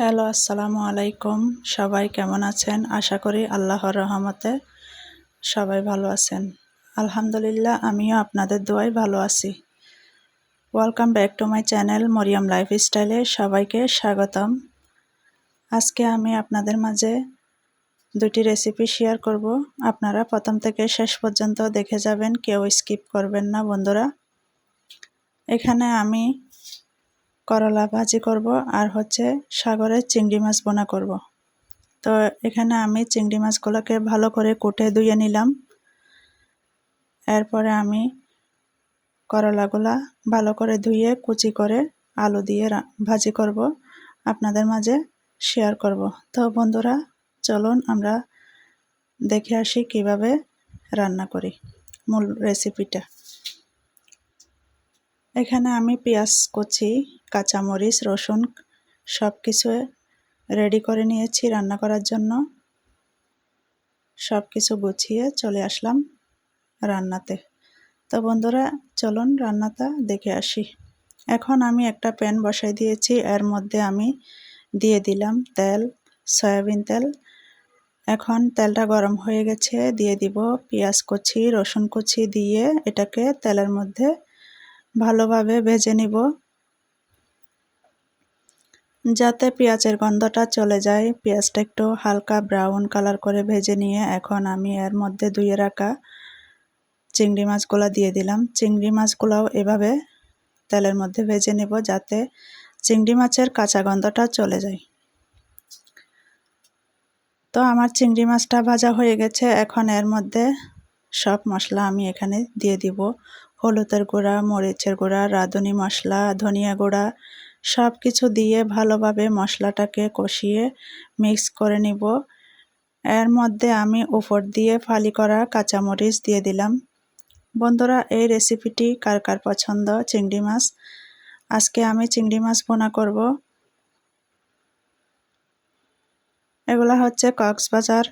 Hello, আসসালামু আলাইকুম। সবাই কেমন আছেন? আশা করি আল্লাহর রহমতে সবাই ভালো আছেন। আলহামদুলিল্লাহ, আমিও আপনাদের দোয়াই ভালো আছি। Welcome back to my channel Mariam life স্টাইলে সবাইকে স্বাগতম। আজকে আমি আপনাদের মাঝে দুটি রেসিপি শেয়ার করব। আপনারা প্রথম থেকে শেষ পর্যন্ত দেখে যাবেন, কেউ স্কিপ করবেন না বন্ধুরা। এখানে আমি করলা ভাজি করব আর হচ্ছে সাগরের চিংড়ি মাছ বোনা করব। তো এখানে আমি চিংড়ি মাছগুলোকে ভালো করে কুটে ধুয়ে নিলাম। এরপরে আমি করলাগুলা ভালো করে ধুয়ে কুচি করে আলু দিয়ে ভাজি করব। আপনাদের মাঝে শেয়ার করব। তো বন্ধুরা, চলুন আমরা দেখে আসি কীভাবে রান্না করি মূল রেসিপিটা এখানে আমি পেঁয়াজ কুচি কাঁচামরিচ, রসুন সব কিছু রেডি করে নিয়েছি রান্না করার জন্য। সব কিছু গুছিয়ে চলে আসলাম রান্নাতে। তো বন্ধুরা, চলুন রান্নাটা দেখে আসি। এখন আমি একটা প্যান বসাই দিয়েছি, এর মধ্যে আমি দিয়ে দিলাম তেল, সয়াবিন তেল। এখন তেলটা গরম হয়ে গেছে, দিয়ে দিব পেঁয়াজ কুচি, রসুন কুচি দিয়ে এটাকে তেলের মধ্যে ভালোভাবে ভেজে নিব। যাতে পেঁয়াজের গন্ধটা চলে যায়, পেঁয়াজটা একটু হালকা ব্রাউন কালার করে ভেজে নিয়ে এখন আমি এর মধ্যে ধুয়ে রাখা চিংড়ি মাছগুলো দিয়ে দিলাম। চিংড়ি মাছগুলোও এভাবে তেলের মধ্যে ভেজে নেব যাতে চিংড়ি মাছের কাঁচা গন্ধটা চলে যায়। তো আমার চিংড়ি মাছটা ভাজা হয়ে গেছে, এখন এর মধ্যে সব মশলা আমি এখানে দিয়ে দিব। হলুদের গুঁড়া, মরিচের গুঁড়া, রাঁধুনি মশলা, ধনিয়া গুঁড়া সব কিছু দিয়ে ভালোভাবে মশলাটাকে কষিয়ে মিক্স করে নিব। এর মধ্যে আমি উপর দিয়ে ফালি করা কাঁচামরিচ দিয়ে দিলাম। বন্ধুরা, এই রেসিপিটি কার কার পছন্দ? চিংড়ি মাছ। আজকে আমি চিংড়ি মাছ বোনা করব। এগুলা হচ্ছে কক্সবাজার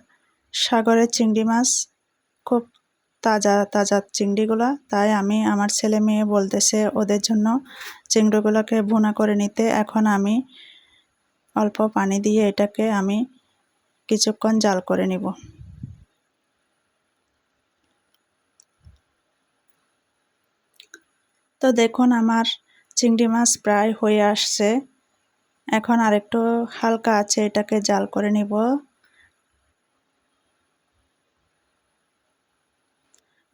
সাগরের চিংড়ি মাছ। খুব তাজা তাজা চিংড়িগুলো। তাই আমি আমার ছেলে মেয়ে বলতেছে, ওদের জন্য চিংড়িগুলোকে ভুনা করে নিতে। এখন আমি অল্প পানি দিয়ে এটাকে আমি কিছুক্ষণ জাল করে নিব। তো দেখুন, আমার চিংড়ি মাছ প্রায় হয়ে আসছে। এখন আরেকটু হালকা আছে, এটাকে জাল করে নিব।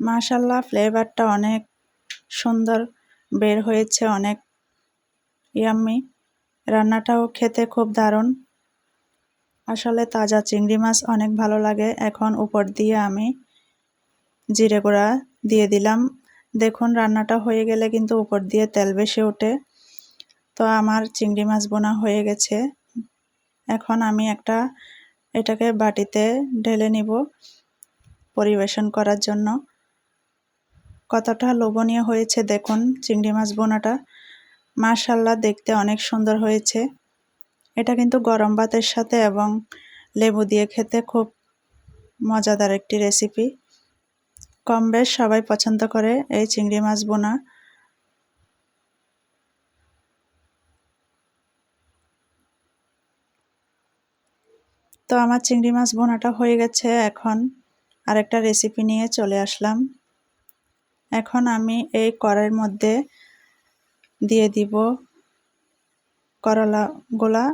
মাশাল্লাহ ফ্লেভারটা অনেক সুন্দর, বের হয়েছে অনেক ইয়াম্মি। রান্নাটাও খেতে খুব দারুণ। আসলে তাজা চিংড়ি মাছ অনেক ভালো লাগে। এখন উপর দিয়ে আমি জিরে গুঁড়া দিয়ে দিলাম। দেখুন, রান্নাটা হয়ে গেলে কিন্তু উপর দিয়ে তেল বেশি ওঠে। তো আমার চিংড়ি মাছ বোনা হয়ে গেছে। এখন আমি একটা এটাকে বাটিতে ঢেলে নিব পরিবেশন করার জন্য। কতটা লোভনীয় হয়েছে দেখুন চিংড়ি মাছ বোনাটা। মাশাল্লাহ দেখতে অনেক সুন্দর হয়েছে। এটা কিন্তু গরম ভাতের সাথে এবং লেবু দিয়ে খেতে খুব মজাদার একটি রেসিপি কম বেশ সবাই পছন্দ করে এই চিংড়ি মাছ বোনা। তো আমার চিংড়ি মাছ বোনাটা হয়ে গেছে, এখন আরেকটা রেসিপি নিয়ে চলে আসলাম। এখন আমি এই কড়াইয়ের মধ্যে দিয়ে দিব করলাগুলা।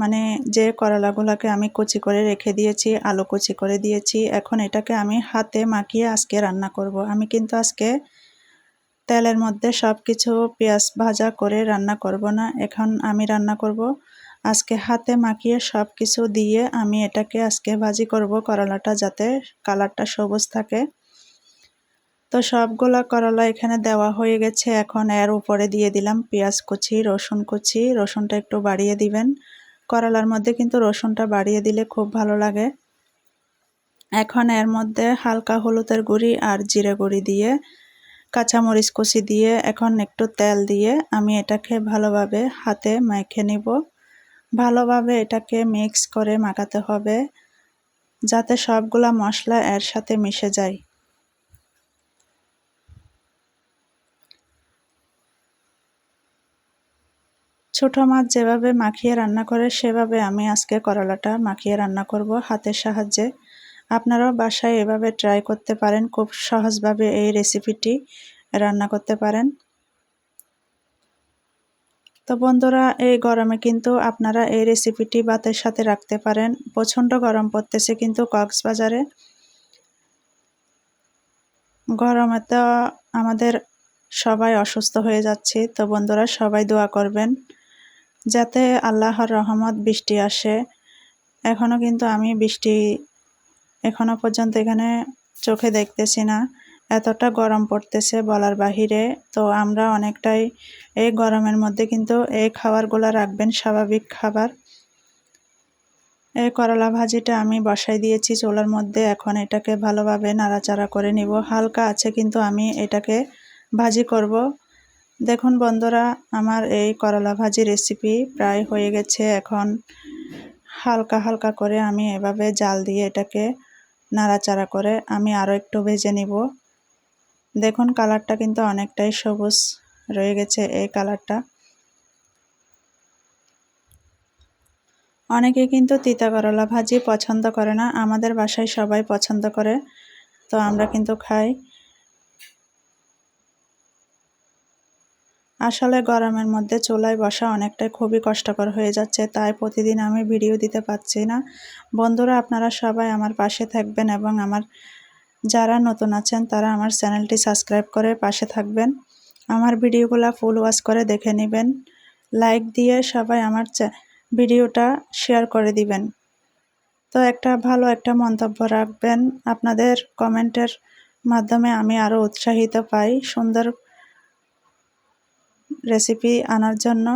মানে যে করলাগুলাকে আমি কুচি করে রেখে দিয়েছি, আলু কুচি করে দিয়েছি, এখন এটাকে আমি হাতে মাখিয়ে আজকে রান্না করব। আমি কিন্তু আজকে তেলের মধ্যে সব কিছু পেঁয়াজ ভাজা করে রান্না করব না, এখন আমি রান্না করব। আজকে হাতে মাখিয়ে সব কিছু দিয়ে আমি এটাকে আজকে ভাজি করব করলাটা যাতে কালারটা সবুজ থাকে। তো সবগুলা করলা এখানে দেওয়া হয়ে গেছে। এখন এর উপরে দিয়ে দিলাম পেঁয়াজ কুচি, রসুন কুচি। রসুনটা একটু বাড়িয়ে দিবেন। করলার মধ্যে কিন্তু রসুনটা বাড়িয়ে দিলে খুব ভালো লাগে। এখন এর মধ্যে হালকা হলুদের গুঁড়ি আর জিরে গুঁড়ি দিয়ে, কাঁচামরিচ কুচি দিয়ে, এখন একটু তেল দিয়ে আমি এটাকে ভালোভাবে হাতে মেখে নিব। ভালোভাবে এটাকে মিক্স করে মাখাতে হবে, যাতে সবগুলা মশলা এর সাথে মিশে যায়। ছোট মাছ যেভাবে মাখিয়ে রান্না করে, সেভাবে আমি আজকে করলাটা মাখিয়ে রান্না করব হাতের সাহায্যে। আপনারাও বাসায় এভাবে ট্রাই করতে পারেন, খুব সহজভাবে এই রেসিপিটি রান্না করতে পারেন। তো বন্ধুরা, এই গরমে কিন্তু আপনারা এই রেসিপিটি ভাতের সাথে রাখতে পারেন। প্রচণ্ড গরম পড়তেছে কিন্তু কক্সবাজারে। গরমে তো আমাদের সবাই অসুস্থ হয়ে যাচ্ছে, তো বন্ধুরা সবাই দোয়া করবেন। যাতে আল্লাহর রহমত বৃষ্টি আসে। এখনও কিন্তু আমি বৃষ্টি এখনও পর্যন্ত এখানে চোখে দেখতেছি না। এতটা গরম পড়তেছে বলার বাহিরে। তো আমরা অনেকটাই এই গরমের মধ্যে কিন্তু এই খাবারগুলো রাখবেন, স্বাভাবিক খাবার। এই করলা ভাজিটা আমি বসাই দিয়েছি চুলার মধ্যে। এখন এটাকে ভালোভাবে নাড়াচাড়া করে নিব। হালকা আছে কিন্তু আমি এটাকে ভাজি করব। দেখুন বন্ধুরা, আমার এই করলা ভাজি রেসিপি প্রায় হয়ে গেছে। এখন হালকা হালকা করে আমি এভাবে জাল দিয়ে এটাকে নাড়াচাড়া করে আমি আরও একটু ভেজে নিব। দেখুন কালারটা কিন্তু অনেকটাই সবুজ রয়ে গেছে এই কালারটা। অনেকে কিন্তু তিতা করলা ভাজি পছন্দ করে না, আমাদের বাসায় সবাই পছন্দ করে, তো আমরা কিন্তু খাই। আসলে গরমের মধ্যে চুলায় বসা অনেকটাই খুবই কষ্টকর হয়ে যাচ্ছে, তাই প্রতিদিন আমি ভিডিও দিতে পারছি না। বন্ধুরা, আপনারা সবাই আমার পাশে থাকবেন এবং আমার যারা নতুন আছেন, তারা আমার চ্যানেলটি সাবস্ক্রাইব করে পাশে থাকবেন। আমার ভিডিওগুলো ফুল ওয়াশ করে দেখে নেবেন, লাইক দিয়ে সবাই আমার ভিডিওটা শেয়ার করে দিবেন। তো একটা ভালো একটা মন্তব্য রাখবেন, আপনাদের কমেন্টের মাধ্যমে আমি আরও উৎসাহিত পাই, সুন্দর রেসিপি আনার জন্য,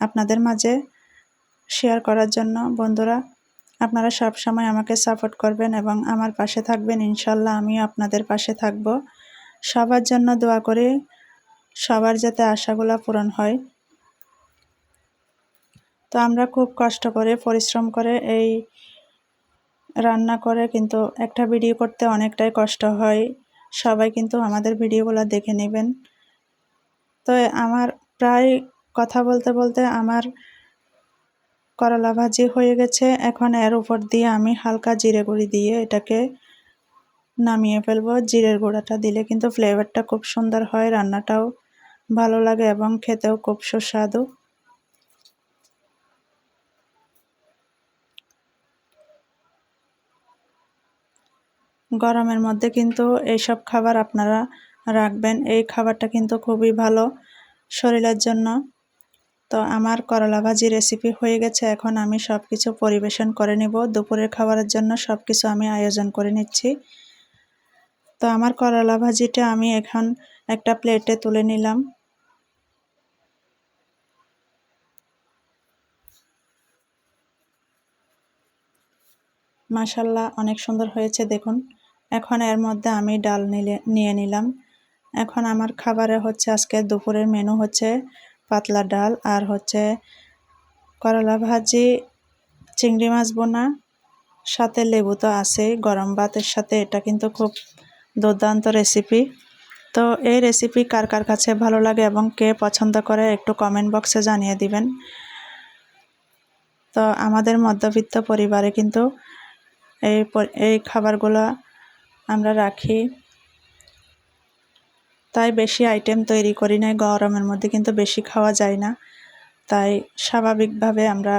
আপনাদের মাঝে শেয়ার করার জন্য। বন্ধুরা, আপনারা সব সময় আমাকে সাপোর্ট করবেন এবং আমার পাশে থাকবেন। ইনশাল্লাহ আমিও আপনাদের পাশে থাকব। সবার জন্য দোয়া করে, সবার যাতে আশাগুলো পূরণ হয়। তো আমরা খুব কষ্ট করে, পরিশ্রম করে এই রান্না করে কিন্তু একটা ভিডিও করতে অনেকটাই কষ্ট হয়। সবাই কিন্তু আমাদের ভিডিওগুলো দেখে নেবেন। তো আমার প্রায় কথা বলতে বলতে আমার করলা ভাজি হয়ে গেছে, এখন এর উপর দিয়ে আমি হালকা জিরে গুঁড়ি দিয়ে এটাকে নামিয়ে ফেলব। জিরের গুঁড়াটা দিলে কিন্তু ফ্লেভারটা খুব সুন্দর হয়, রান্নাটাও ভালো লাগে এবং খেতেও খুব সুস্বাদু। গরমের মধ্যে কিন্তু এইসব খাবার আপনারা রাখবেন। এই খাবারটা কিন্তু খুবই ভালো। শরীরের জন্য। তো আমার করলা ভাজি রেসিপি হয়ে গেছে, এখন আমি সব কিছু পরিবেশন করে নিব। দুপুরের খাবারের জন্য সব কিছু আমি আয়োজন করে নিচ্ছি। তো আমার করলা ভাজিটা আমি এখন একটা প্লেটে তুলে নিলাম। মাসাল্লাহ অনেক সুন্দর হয়েছে, দেখুন। এখন এর মধ্যে আমি ডাল নিলে, নিয়ে নিলাম। এখন আমার খাবারে হচ্ছে আজকে দুপুরের মেনু হচ্ছে পাতলা ডাল আর হচ্ছে করলা ভাজি, চিংড়ি মাছ বোনা, সাথে লেবু তো আছেই, গরম ভাতের সাথে এটা কিন্তু খুব দুর্দান্ত রেসিপি তো এই রেসিপি কার কার কাছে ভালো লাগে এবং কে পছন্দ করে একটু কমেন্ট বক্সে জানিয়ে দিবেন। তো আমাদের মধ্যবিত্ত পরিবারে কিন্তু এই এই খাবারগুলো আমরা রাখি। তাই বেশি আইটেম তৈরি করি না গরমের মধ্যে কিন্তু বেশি খাওয়া যায় না। তাই স্বাভাবিকভাবে আমরা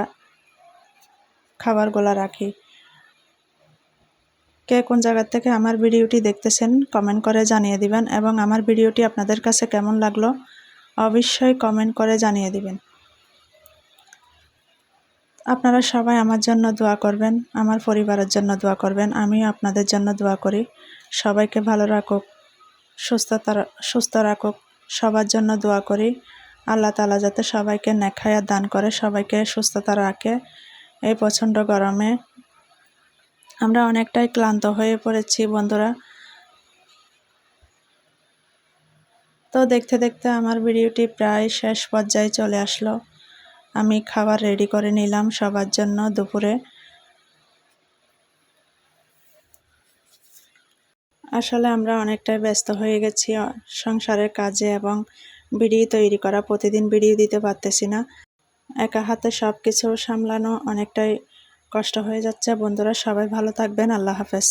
খাবারগুলো রাখি। কে কোন জায়গার থেকে আমার ভিডিওটি দেখতেছেন কমেন্ট করে জানিয়ে দিবেন এবং আমার ভিডিওটি আপনাদের কাছে কেমন লাগল, অবশ্যই কমেন্ট করে জানিয়ে দিবেন। আপনারা সবাই আমার জন্য দোয়া করবেন, আমার পরিবারের জন্য দোয়া করবেন, আমিও আপনাদের জন্য দোয়া করি। সবাইকে ভালো রাখুক। সুস্থ রাখুক। সবার জন্য দোয়া করি। আল্লাহ তালা যাতে সবাইকে নেখায়া দান করে, সবাইকে সুস্থতা রাখে। এই প্রচণ্ড গরমে আমরা অনেকটাই ক্লান্ত হয়ে পড়েছি, বন্ধুরা। তো দেখতে দেখতে আমার ভিডিওটি প্রায় শেষ পর্যায়ে চলে আসলো। আমি খাবার রেডি করে নিলাম সবার জন্য দুপুরে। আসলে আমরা অনেকটাই ব্যস্ত হয়ে গেছি সংসারের কাজে এবং ভিডিও তৈরি করা। প্রতিদিন ভিডিও দিতে পারতেছি না। একা হাতে সব কিছু সামলানো অনেকটাই কষ্ট হয়ে যাচ্ছে। বন্ধুরা, সবাই ভালো থাকবেন। আল্লাহ হাফেজ।